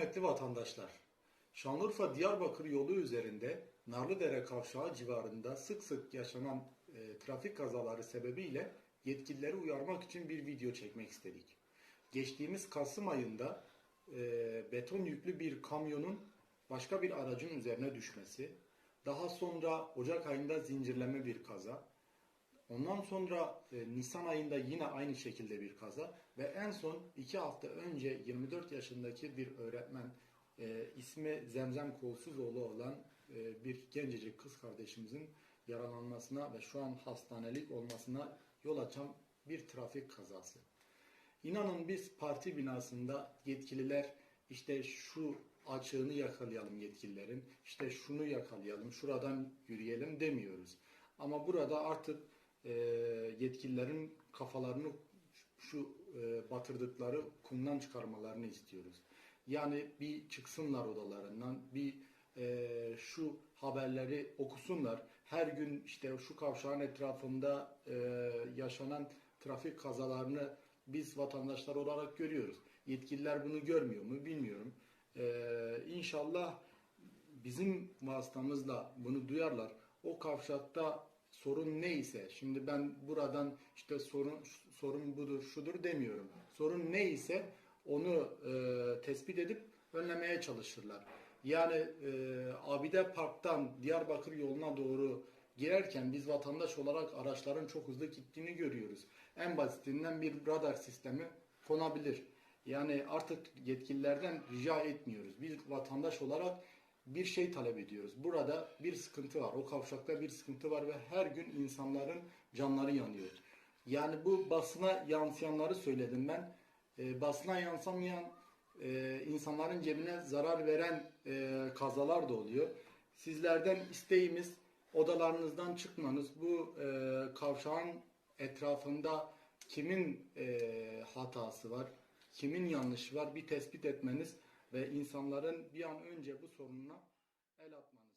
Kıymetli vatandaşlar, Şanlıurfa-Diyarbakır yolu üzerinde Narlıdere kavşağı civarında sık sık yaşanan e, trafik kazaları sebebiyle yetkilileri uyarmak için bir video çekmek istedik. Geçtiğimiz Kasım ayında e, beton yüklü bir kamyonun başka bir aracın üzerine düşmesi, daha sonra Ocak ayında zincirleme bir kaza, Ondan sonra e, Nisan ayında yine aynı şekilde bir kaza ve en son iki hafta önce 24 yaşındaki bir öğretmen e, ismi Zemzem Kolsuzoğlu olan e, bir gencecik kız kardeşimizin yaralanmasına ve şu an hastanelik olmasına yol açan bir trafik kazası. İnanın biz parti binasında yetkililer işte şu açığını yakalayalım yetkililerin, işte şunu yakalayalım, şuradan yürüyelim demiyoruz. Ama burada artık e, yetkililerin kafalarını şu e, batırdıkları kumdan çıkarmalarını istiyoruz. Yani bir çıksınlar odalarından, bir e, şu haberleri okusunlar. Her gün işte şu kavşağın etrafında e, yaşanan trafik kazalarını biz vatandaşlar olarak görüyoruz. Yetkililer bunu görmüyor mu bilmiyorum. E, inşallah bizim vasıtamızla bunu duyarlar. O kavşakta sorun neyse, şimdi ben buradan işte sorun sorun budur, şudur demiyorum. Sorun neyse onu e, tespit edip önlemeye çalışırlar. Yani e, Abide Park'tan Diyarbakır yoluna doğru girerken biz vatandaş olarak araçların çok hızlı gittiğini görüyoruz. En basitinden bir radar sistemi konabilir. Yani artık yetkililerden rica etmiyoruz. Biz vatandaş olarak bir şey talep ediyoruz. Burada bir sıkıntı var. O kavşakta bir sıkıntı var ve her gün insanların canları yanıyor. Yani bu basına yansıyanları söyledim ben. E, basına yansımayan e, insanların cebine zarar veren e, kazalar da oluyor. Sizlerden isteğimiz odalarınızdan çıkmanız. Bu e, kavşağın etrafında kimin e, hatası var, kimin yanlışı var bir tespit etmeniz ve insanların bir an önce bu sorununa el atmanız.